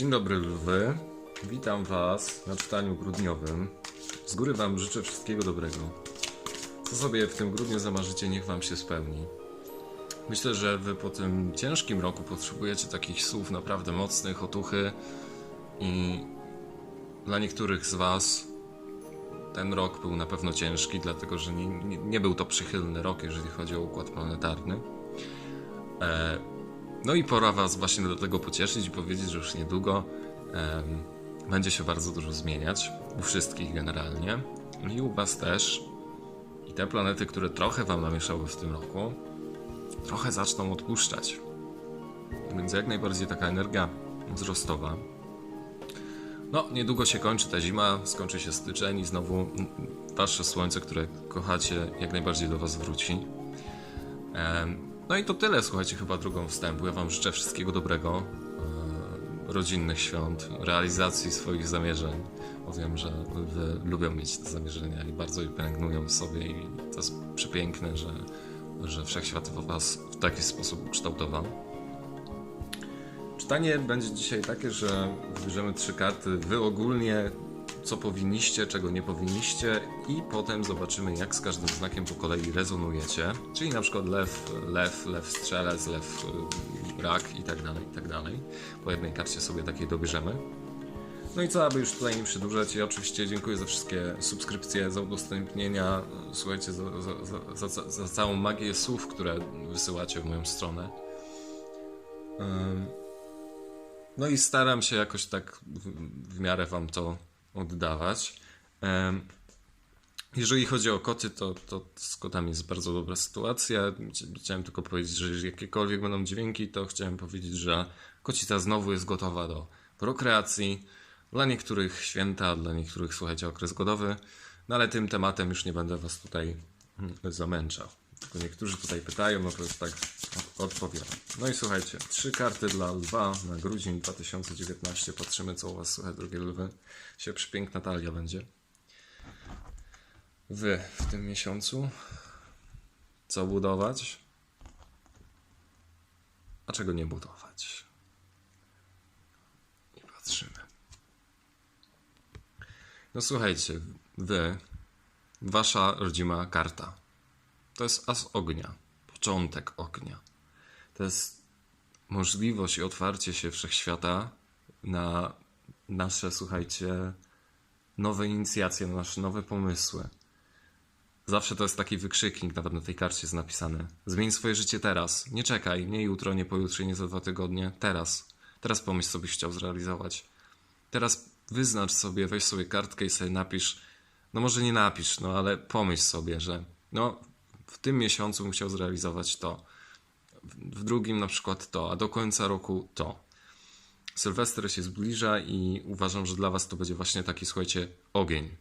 Dzień dobry lwy. Witam Was na czytaniu grudniowym. Z góry Wam życzę wszystkiego dobrego. Co sobie w tym grudniu zamarzycie, niech Wam się spełni. Myślę, że Wy po tym ciężkim roku potrzebujecie takich słów naprawdę mocnych, otuchy i dla niektórych z Was ten rok był na pewno ciężki, dlatego że nie, nie, nie był to przychylny rok, jeżeli chodzi o układ planetarny. E, no i pora Was właśnie do tego pocieszyć i powiedzieć, że już niedługo em, będzie się bardzo dużo zmieniać. U wszystkich generalnie. I u Was też. I te planety, które trochę Wam namieszały w tym roku, trochę zaczną odpuszczać. Więc jak najbardziej taka energia wzrostowa. No, niedługo się kończy ta zima, skończy się styczeń i znowu Wasze słońce, które kochacie, jak najbardziej do Was wróci. Em, No i to tyle, słuchajcie, chyba drugą wstępu. Ja Wam życzę wszystkiego dobrego, e, rodzinnych świąt, realizacji swoich zamierzeń. Wiem, że Wy lubią mieć te zamierzenia i bardzo je pielęgnują w sobie i to jest przepiękne, że, że Wszechświat Was w taki sposób ukształtował. Czytanie będzie dzisiaj takie, że wybierzemy trzy karty. Wy ogólnie, co powinniście, czego nie powinniście, i potem zobaczymy, jak z każdym znakiem po kolei rezonujecie. Czyli na przykład lew, lew, lew strzelec, lew y, rak i tak dalej, i tak dalej. Po jednej karcie sobie takiej dobierzemy. No i co, aby już tutaj nie przedłużać, ja oczywiście dziękuję za wszystkie subskrypcje, za udostępnienia, słuchajcie, za, za, za, za, całą magię słów, które wysyłacie w moją stronę. No i staram się jakoś tak w, w miarę wam to oddawać. Jeżeli chodzi o koty, to, to z kotami jest bardzo dobra sytuacja. Chci- Chciałem tylko powiedzieć, że jeżeli jakiekolwiek będą dźwięki, to chciałem powiedzieć, że kocita znowu jest gotowa do prokreacji. Dla niektórych święta, dla niektórych, słuchajcie, okres godowy. No ale tym tematem już nie będę was tutaj mm, zamęczał. Tylko niektórzy tutaj pytają, no to jest tak odpowiem. No i słuchajcie, trzy karty dla lwa na grudzień 2019. Patrzymy, co u was słychać, drogie lwy. Się przepiękna talia będzie. Wy w tym miesiącu. Co budować? A czego nie budować? I patrzymy. No słuchajcie, wy, wasza rodzima karta. To jest as ognia, początek ognia. To jest możliwość i otwarcie się wszechświata na nasze, słuchajcie, nowe inicjacje, na nasze nowe pomysły. Zawsze to jest taki wykrzyknik, nawet na tej karcie jest napisane. Zmień swoje życie teraz. Nie czekaj, nie jutro, nie pojutrze, nie za dwa tygodnie. Teraz. Teraz pomyśl, co byś chciał zrealizować. Teraz wyznacz sobie, weź sobie kartkę i sobie napisz. No może nie napisz, no ale pomyśl sobie, że no w tym miesiącu bym chciał zrealizować to. W drugim na przykład to, a do końca roku to. Sylwester się zbliża i uważam, że dla Was to będzie właśnie taki, słuchajcie, ogień.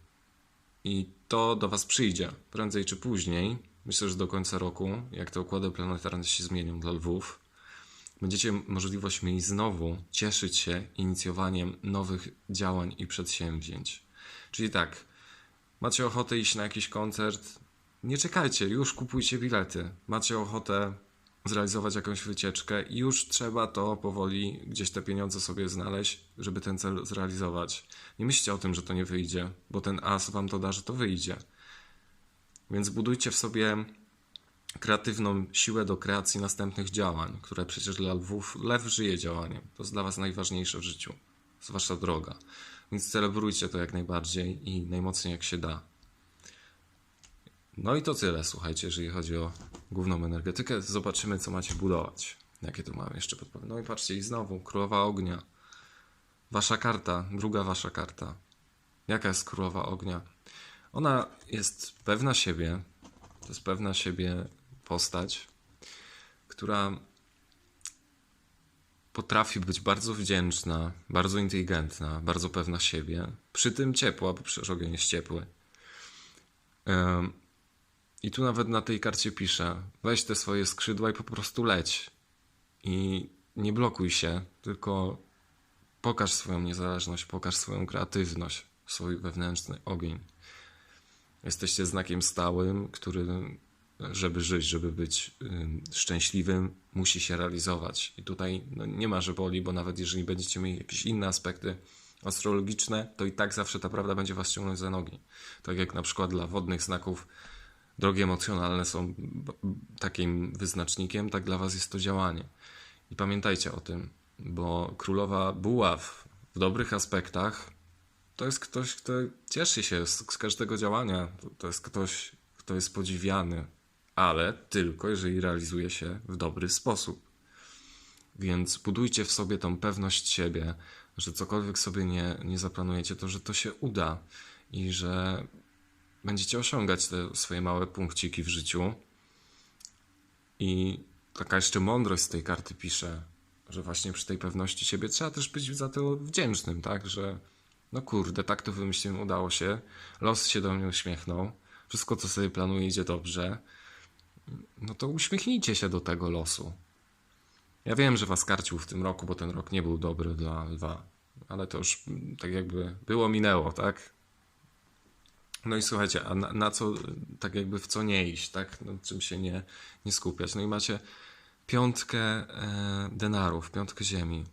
I to do Was przyjdzie prędzej czy później. Myślę, że do końca roku, jak te układy planetarne się zmienią dla lwów, będziecie możliwość mieli znowu cieszyć się inicjowaniem nowych działań i przedsięwzięć. Czyli tak, macie ochotę iść na jakiś koncert, nie czekajcie, już kupujcie bilety. Macie ochotę zrealizować jakąś wycieczkę, już trzeba to powoli gdzieś te pieniądze sobie znaleźć, żeby ten cel zrealizować. Nie myślcie o tym, że to nie wyjdzie, bo ten as wam to da, że to wyjdzie. Więc budujcie w sobie kreatywną siłę do kreacji następnych działań, które przecież dla lwów, lew żyje działaniem. To jest dla was najważniejsze w życiu. Wasza droga. Więc celebrujcie to jak najbardziej i najmocniej jak się da. No i to tyle, słuchajcie, jeżeli chodzi o główną energetykę. Zobaczymy, co macie budować. Jakie tu mamy jeszcze podpowiedzi. No i patrzcie, i znowu, Królowa Ognia. Wasza karta, druga wasza karta. Jaka jest Królowa Ognia? Ona jest pewna siebie, to jest pewna siebie postać, która potrafi być bardzo wdzięczna, bardzo inteligentna, bardzo pewna siebie, przy tym ciepła, bo przecież ogień jest ciepły. I tu nawet na tej karcie pisze: weź te swoje skrzydła i po prostu leć. I nie blokuj się, tylko pokaż swoją niezależność, pokaż swoją kreatywność, swój wewnętrzny ogień. Jesteście znakiem stałym, który żeby żyć, żeby być ym, szczęśliwym, musi się realizować. I tutaj no, nie ma, że boli, bo nawet jeżeli będziecie mieli jakieś inne aspekty astrologiczne, to i tak zawsze ta prawda będzie was ciągnąć za nogi. Tak jak na przykład dla wodnych znaków drogi emocjonalne są takim wyznacznikiem, tak dla was jest to działanie. I pamiętajcie o tym, bo królowa buław w dobrych aspektach to jest ktoś, kto cieszy się z, z każdego działania. To, to jest ktoś, kto jest podziwiany, ale tylko jeżeli realizuje się w dobry sposób. Więc budujcie w sobie tą pewność siebie, że cokolwiek sobie nie, nie zaplanujecie, to że to się uda i że będziecie osiągać te swoje małe punkciki w życiu. I taka jeszcze mądrość z tej karty pisze, że właśnie przy tej pewności siebie trzeba też być za to wdzięcznym, tak? Że no kurde, tak to wymyśliłem, udało się, los się do mnie uśmiechnął, wszystko co sobie planuję idzie dobrze, no to uśmiechnijcie się do tego losu. Ja wiem, że was karcił w tym roku, bo ten rok nie był dobry dla lwa, ale to już tak jakby było, minęło, tak? No i słuchajcie, a na, na co, tak jakby w co nie iść, tak? No, czym się nie, nie skupiać. No i macie piątkę e, denarów, piątkę ziemi.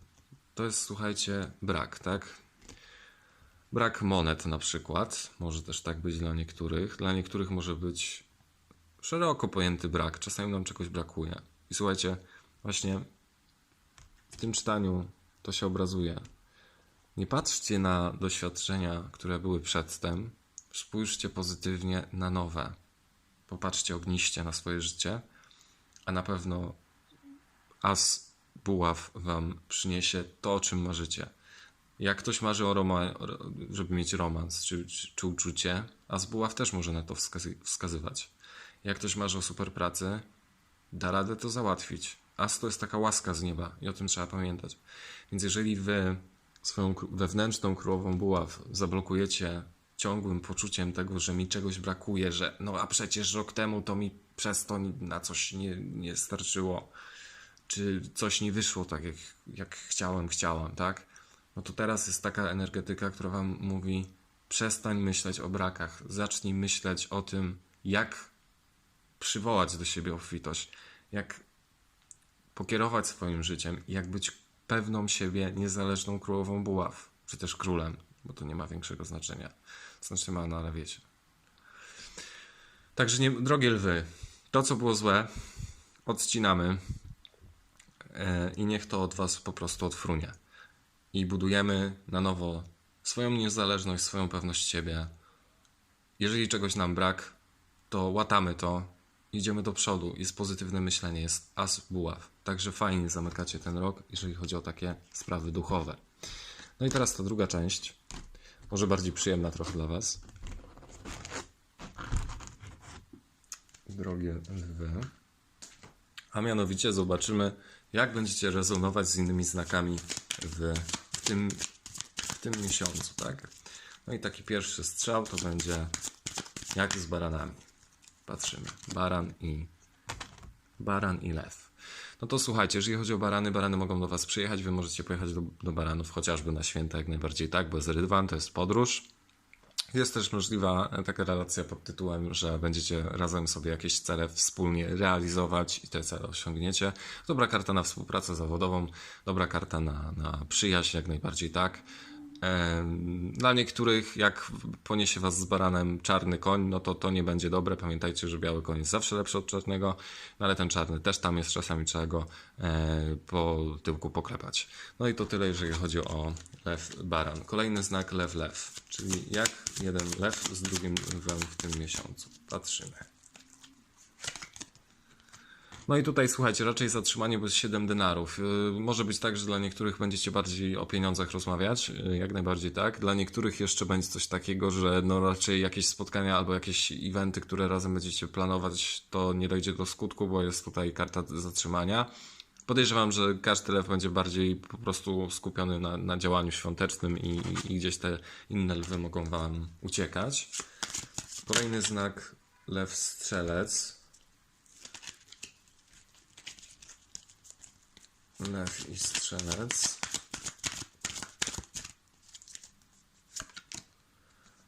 To jest, słuchajcie, brak, tak? Brak monet na przykład. Może też tak być dla niektórych. Dla niektórych może być szeroko pojęty brak. Czasami nam czegoś brakuje. I słuchajcie, właśnie w tym czytaniu to się obrazuje. Nie patrzcie na doświadczenia, które były przedtem. Spójrzcie pozytywnie na nowe. Popatrzcie ogniście na swoje życie, a na pewno as buław wam przyniesie to, o czym marzycie. Jak ktoś marzy o roma, żeby mieć romans czy, czy, czy uczucie, as buław też może na to wskazy- wskazywać. Jak ktoś marzy o super pracy, da radę to załatwić. As to jest taka łaska z nieba i o tym trzeba pamiętać. Więc jeżeli wy swoją wewnętrzną królową buław zablokujecie ciągłym poczuciem tego, że mi czegoś brakuje, że no a przecież rok temu to mi przez to na coś nie, nie starczyło, czy coś nie wyszło tak, jak, jak chciałem, chciałam, tak? No to teraz jest taka energetyka, która wam mówi: przestań myśleć o brakach, zacznij myśleć o tym, jak przywołać do siebie obfitość, jak pokierować swoim życiem, jak być pewną siebie, niezależną królową buław, czy też królem, bo to nie ma większego znaczenia. Znacznie ma, no ale wiecie. Także, nie, drogie lwy, to co było złe, odcinamy e, i niech to od was po prostu odfrunie. I budujemy na nowo swoją niezależność, swoją pewność siebie. Jeżeli czegoś nam brak, to łatamy to, idziemy do przodu, jest pozytywne myślenie, jest as buław. Także fajnie zamykacie ten rok, jeżeli chodzi o takie sprawy duchowe. No i teraz ta druga część, może bardziej przyjemna trochę dla Was. Drogie lwy. A mianowicie zobaczymy, jak będziecie rezonować z innymi znakami w tym, w tym miesiącu, tak? No i taki pierwszy strzał to będzie jak z baranami. Patrzymy. Baran i baran i lew. No to słuchajcie, jeżeli chodzi o barany, barany mogą do Was przyjechać, Wy możecie pojechać do, do baranów chociażby na święta, jak najbardziej tak, bo jest rydwan, to jest podróż. Jest też możliwa taka relacja pod tytułem, że będziecie razem sobie jakieś cele wspólnie realizować i te cele osiągniecie. Dobra karta na współpracę zawodową, dobra karta na, na przyjaźń, jak najbardziej tak. Dla niektórych, jak poniesie was z baranem czarny koń, no to to nie będzie dobre. Pamiętajcie, że biały koń jest zawsze lepszy od czarnego, no ale ten czarny też tam jest, czasami trzeba go e, po tyłku poklepać. No i to tyle, jeżeli chodzi o lew, baran. Kolejny znak lew, lew, czyli jak jeden lew z drugim lwem w tym miesiącu. Patrzymy. No i tutaj słuchajcie, raczej zatrzymanie bez 7 denarów. Yy, Może być tak, że dla niektórych będziecie bardziej o pieniądzach rozmawiać, yy, jak najbardziej tak. Dla niektórych jeszcze będzie coś takiego, że no raczej jakieś spotkania albo jakieś eventy, które razem będziecie planować, to nie dojdzie do skutku, bo jest tutaj karta zatrzymania. Podejrzewam, że każdy lew będzie bardziej po prostu skupiony na, na działaniu świątecznym i, i gdzieś te inne lwy mogą wam uciekać. Kolejny znak lew strzelec. Lew i strzelec.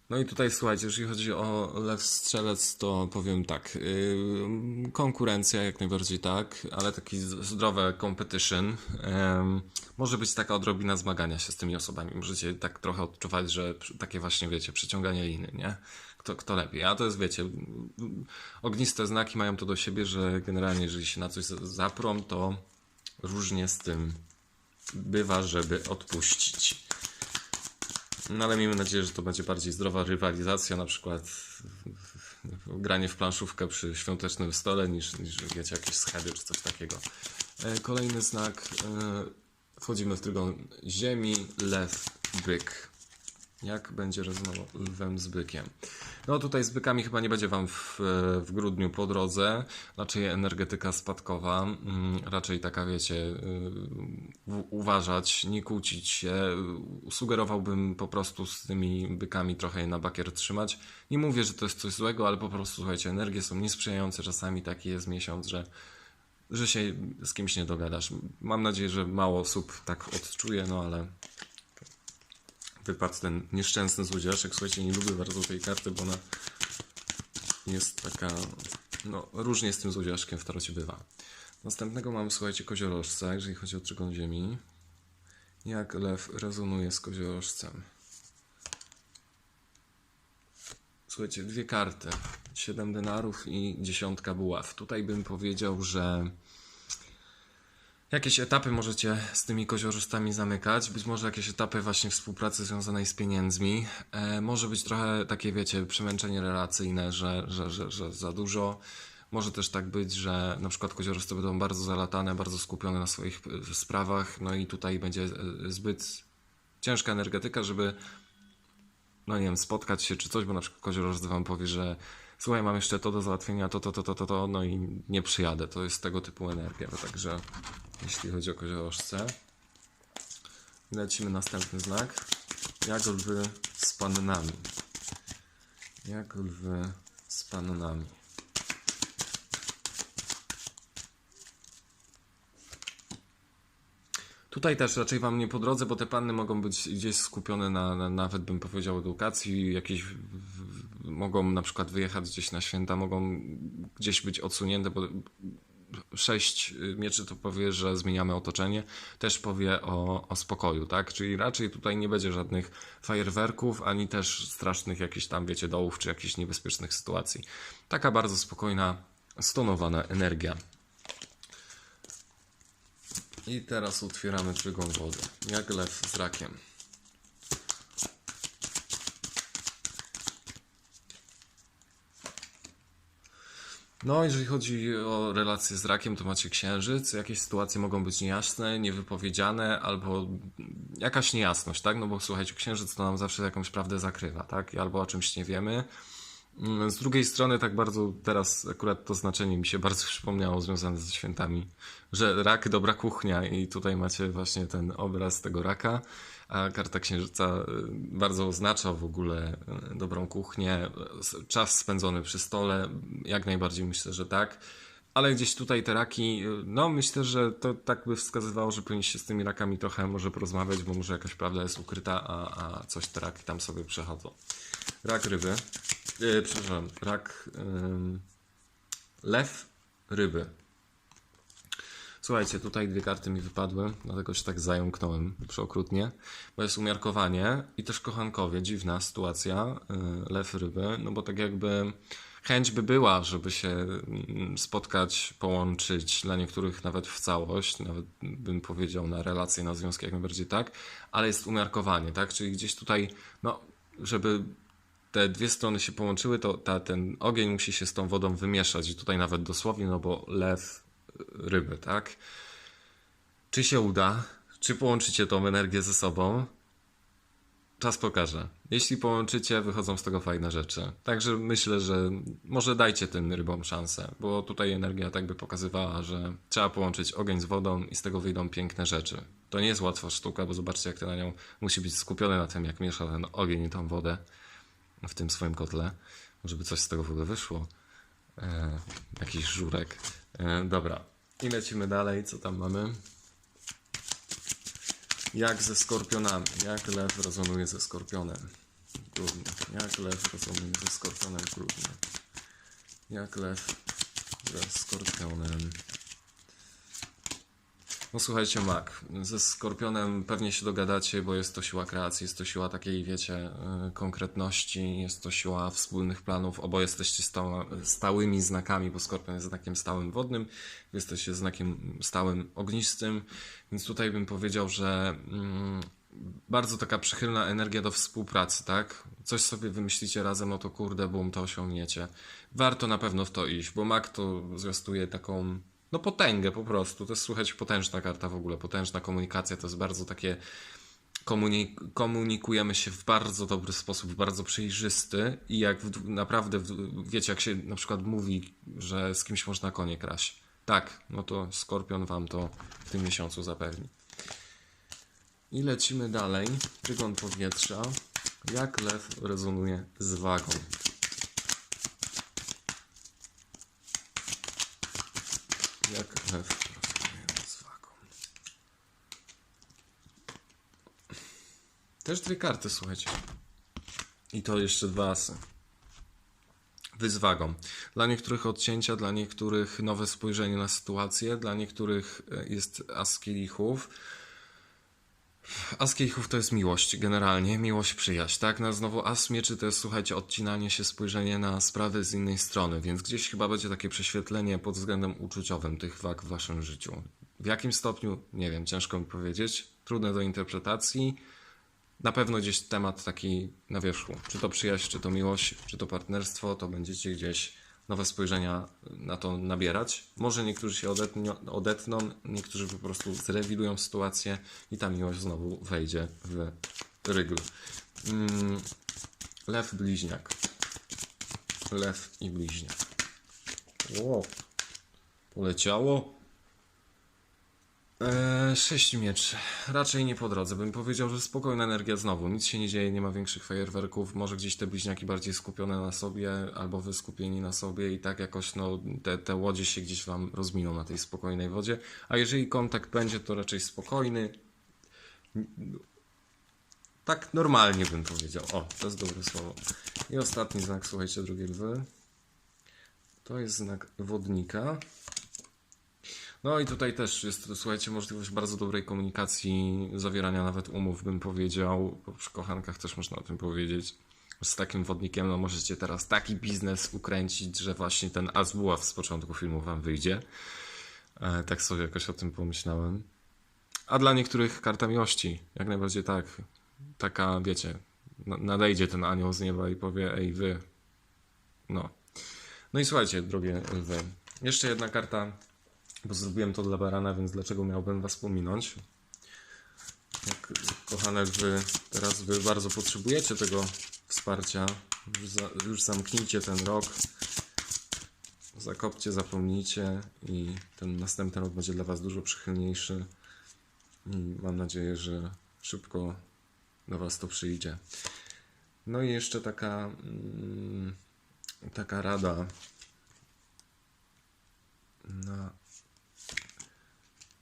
No i tutaj słuchajcie, jeżeli chodzi o lew strzelec, to powiem tak. Yy, konkurencja jak najbardziej tak, ale taki zdrowe competition. Może być taka odrobina zmagania się z tymi osobami. Możecie tak trochę odczuwać, że takie właśnie wiecie, przyciąganie liny, nie? Kto, kto lepiej. A to jest wiecie, ogniste znaki mają to do siebie, że generalnie jeżeli się na coś zaprą, to różnie z tym bywa, żeby odpuścić. No ale miejmy nadzieję, że to będzie bardziej zdrowa rywalizacja, na przykład granie w planszówkę przy świątecznym stole, niż, niż wiecie, jakieś schedy czy coś takiego. E, Kolejny znak. e, Wchodzimy w trygon ziemi, lew, byk. Jak będzie rezonował lwem z bykiem? No tutaj z bykami chyba nie będzie Wam w, w grudniu po drodze. Raczej energetyka spadkowa. mm, Raczej taka, wiecie, y, uważać, nie kłócić się. Sugerowałbym po prostu z tymi bykami trochę je na bakier trzymać. Nie mówię, że to jest coś złego, ale po prostu, słuchajcie, energie są niesprzyjające. Czasami taki jest miesiąc, że że się z kimś nie dogadasz. Mam nadzieję, że mało osób tak odczuje, no ale wypadł ten nieszczęsny złodziejaszek. Słuchajcie, nie lubię bardzo tej karty, bo ona jest taka, no różnie z tym złodziejaszkiem w tarocie bywa. Następnego mamy, słuchajcie, koziorożca, jeżeli chodzi o trygon ziemi. Jak lew rezonuje z koziorożcem? Słuchajcie, dwie karty. Siedem denarów i dziesiątka buław. Tutaj bym powiedział, że jakieś etapy możecie z tymi koziorożcami zamykać. Być może jakieś etapy właśnie współpracy związanej z pieniędzmi. E, może być trochę takie, wiecie, przemęczenie relacyjne, że, że, że, że za dużo. Może też tak być, że na przykład koziorożce będą bardzo zalatane, bardzo skupione na swoich e, sprawach, no i tutaj będzie e, zbyt ciężka energetyka, żeby no nie wiem, spotkać się czy coś, bo na przykład koziorożec wam powie, że słuchaj, mam jeszcze to do załatwienia, to, to, to, to, to, to, no i nie przyjadę. To jest tego typu energia, także jeśli chodzi o koziorożce. Lecimy następny znak. Jak lwy z pannami. Jak lwy z pannami. Tutaj też raczej wam nie po drodze, bo te panny mogą być gdzieś skupione na, na nawet bym powiedział edukacji, jakieś w, w, mogą na przykład wyjechać gdzieś na święta, mogą gdzieś być odsunięte, bo sześć mieczy to powie, że zmieniamy otoczenie, też powie o, o spokoju, tak? Czyli raczej tutaj nie będzie żadnych fajerwerków, ani też strasznych jakichś tam, wiecie, dołów, czy jakichś niebezpiecznych sytuacji. Taka bardzo spokojna, stonowana energia. I teraz otwieramy trygon wody. Jak lew z rakiem. No, jeżeli chodzi o relacje z rakiem, to macie księżyc. Jakieś sytuacje mogą być niejasne, niewypowiedziane, albo jakaś niejasność, tak? No bo słuchajcie, księżyc to nam zawsze jakąś prawdę zakrywa, tak? Albo o czymś nie wiemy. Mm, Z drugiej strony, tak bardzo teraz akurat to znaczenie mi się bardzo przypomniało związane ze świętami, że rak dobra kuchnia i tutaj macie właśnie ten obraz tego raka, a karta księżyca y, bardzo oznacza w ogóle y, dobrą kuchnię, czas spędzony przy stole, jak najbardziej myślę, że tak. Ale gdzieś tutaj te raki, y, no myślę, że to tak by wskazywało, że powinniście z tymi rakami trochę może porozmawiać, bo może jakaś prawda jest ukryta, a, a coś te raki tam sobie przechodzą. Rak ryby. Yy, przepraszam, rak. lew ryby. Słuchajcie, tutaj dwie karty mi wypadły, dlatego się tak zająknąłem przeokrutnie, bo jest umiarkowanie i też kochankowie, dziwna sytuacja, yy, lew ryby, no bo tak jakby chęć by była, żeby się mm, spotkać, połączyć, dla niektórych nawet w całość, nawet bym powiedział na relacje, na związki jak najbardziej tak, ale jest umiarkowanie, tak, czyli gdzieś tutaj, no, żeby te dwie strony się połączyły, to ta, ten ogień musi się z tą wodą wymieszać i tutaj nawet dosłownie, no bo lew y, ryby, tak? Czy się uda? Czy połączycie tą energię ze sobą? Czas pokaże. Jeśli połączycie, wychodzą z tego fajne rzeczy. Także myślę, że może dajcie tym rybom szansę, bo tutaj energia tak by pokazywała, że trzeba połączyć ogień z wodą i z tego wyjdą piękne rzeczy. To nie jest łatwa sztuka, bo zobaczcie, jak to na nią musi być skupione na tym, jak miesza ten ogień i tą wodę w tym swoim kotle. Może by coś z tego w ogóle wyszło. E, jakiś żurek. E, dobra. I lecimy dalej. Co tam mamy? Jak ze skorpionami? Jak lew rezonuje ze skorpionem? grudniu. Jak lew rozumie ze skorpionem w grudniu. Jak lew ze skorpionem. No słuchajcie, Mak, ze Skorpionem pewnie się dogadacie, bo jest to siła kreacji, jest to siła takiej, wiecie, y, konkretności, jest to siła wspólnych planów. Oboje jesteście sta stałymi znakami, bo Skorpion jest znakiem stałym wodnym, jesteście znakiem stałym ognistym, więc tutaj bym powiedział, że mm, bardzo taka przychylna energia do współpracy, tak? Coś sobie wymyślicie razem, no to kurde, bum, to osiągniecie. Warto na pewno w to iść, bo Mak to zwiastuje taką no potęgę po prostu. To jest słuchać potężna karta w ogóle, potężna komunikacja. To jest bardzo takie. Komunik komunikujemy się w bardzo dobry sposób, bardzo przejrzysty i jak w, naprawdę, w, wiecie, jak się na przykład mówi, że z kimś można konie kraść. Tak, no to Skorpion wam to w tym miesiącu zapewni. I lecimy dalej. Tygon powietrza. Jak lew rezonuje z wagą? Jak rezonuje z wagą? Też dwie karty, słuchajcie. I to jeszcze dwa asy. Wy z wagą. Dla niektórych odcięcia, dla niektórych nowe spojrzenie na sytuację, dla niektórych e, jest as kielichów. As kielichów to jest miłość, generalnie, miłość, przyjaźń, tak? No znowu as mieczy to jest, słuchajcie, odcinanie się, spojrzenie na sprawy z innej strony, więc gdzieś chyba będzie takie prześwietlenie pod względem uczuciowym tych wag w waszym życiu. W jakim stopniu? Nie wiem, ciężko mi powiedzieć, trudne do interpretacji. Na pewno gdzieś temat taki na wierzchu. Czy to przyjaźń, czy to miłość, czy to partnerstwo, to będziecie gdzieś nowe spojrzenia na to nabierać. Może niektórzy się odetną, odetną niektórzy po prostu zrewidują sytuację i ta miłość znowu wejdzie w rygl. Mm, lew bliźniak. Lew i bliźniak. Wow. Poleciało. Eee, sześć mieczy. Raczej nie po drodze. Bym powiedział, że spokojna energia znowu. Nic się nie dzieje, nie ma większych fajerwerków. Może gdzieś te bliźniaki bardziej skupione na sobie, albo wy skupieni na sobie i tak jakoś no, te, te łodzie się gdzieś wam rozminą na tej spokojnej wodzie. A jeżeli kontakt będzie, to raczej spokojny. Tak normalnie bym powiedział. O, to jest dobre słowo. I ostatni znak, słuchajcie, drugie lwy. To jest znak wodnika. No i tutaj też jest, słuchajcie, możliwość bardzo dobrej komunikacji, zawierania nawet umów, bym powiedział. Przy kochankach też można o tym powiedzieć. Z takim wodnikiem no możecie teraz taki biznes ukręcić, że właśnie ten Azbuław z początku filmu wam wyjdzie. E, tak sobie jakoś o tym pomyślałem. A dla niektórych karta miłości, jak najbardziej tak. Taka, wiecie, na- nadejdzie ten anioł z nieba i powie, ej wy, no. No i słuchajcie, drogie lwy, jeszcze jedna karta bo zrobiłem to dla barana, więc dlaczego miałbym was pominąć? Jak, kochane, wy teraz wy bardzo potrzebujecie tego wsparcia. Już, za, już zamknijcie ten rok. Zakopcie, zapomnijcie i ten następny rok będzie dla was dużo przychylniejszy. I mam nadzieję, że szybko do was to przyjdzie. No i jeszcze taka, mm, taka rada na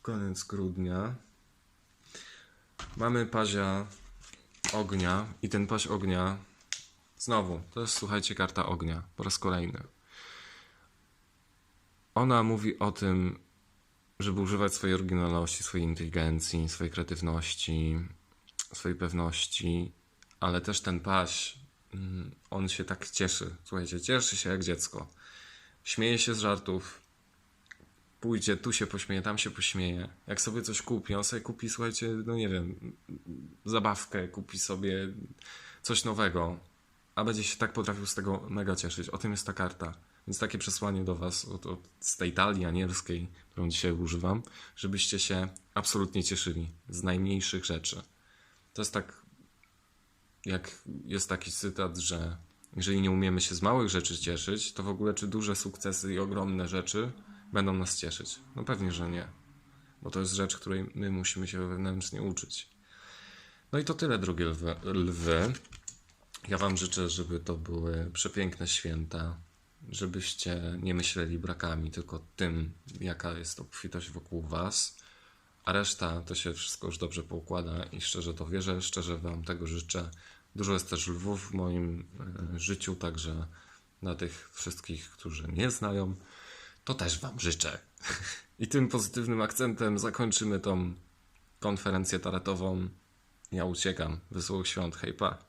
koniec grudnia. Mamy pazia ognia i ten paź ognia znowu, to jest słuchajcie karta ognia po raz kolejny. Ona mówi o tym, żeby używać swojej oryginalności, swojej inteligencji, swojej kreatywności, swojej pewności, ale też ten paź, mm, on się tak cieszy. Słuchajcie, cieszy się jak dziecko. Śmieje się z żartów, pójdzie, tu się pośmieje, tam się pośmieje. Jak sobie coś kupi, on sobie kupi, słuchajcie, no nie wiem, zabawkę, kupi sobie coś nowego, a będzie się tak potrafił z tego mega cieszyć. O tym jest ta karta. Więc takie przesłanie do Was od, od, z tej talii anielskiej, którą dzisiaj używam, żebyście się absolutnie cieszyli z najmniejszych rzeczy. To jest tak, jak jest taki cytat, że jeżeli nie umiemy się z małych rzeczy cieszyć, to w ogóle czy duże sukcesy i ogromne rzeczy będą nas cieszyć? No pewnie, że nie. Bo to jest rzecz, której my musimy się wewnętrznie uczyć. No i to tyle, drogie lwy. lwy. Ja Wam życzę, żeby to były przepiękne święta, żebyście nie myśleli brakami, tylko tym, jaka jest obfitość wokół Was, a reszta to się wszystko już dobrze poukłada i szczerze to wierzę, szczerze Wam tego życzę. Dużo jest też lwów w moim e, życiu, także dla tych wszystkich, którzy mnie znają, to też Wam życzę. I tym pozytywnym akcentem zakończymy tą konferencję taretową. Ja uciekam. Wesołych świąt. Hej, pa.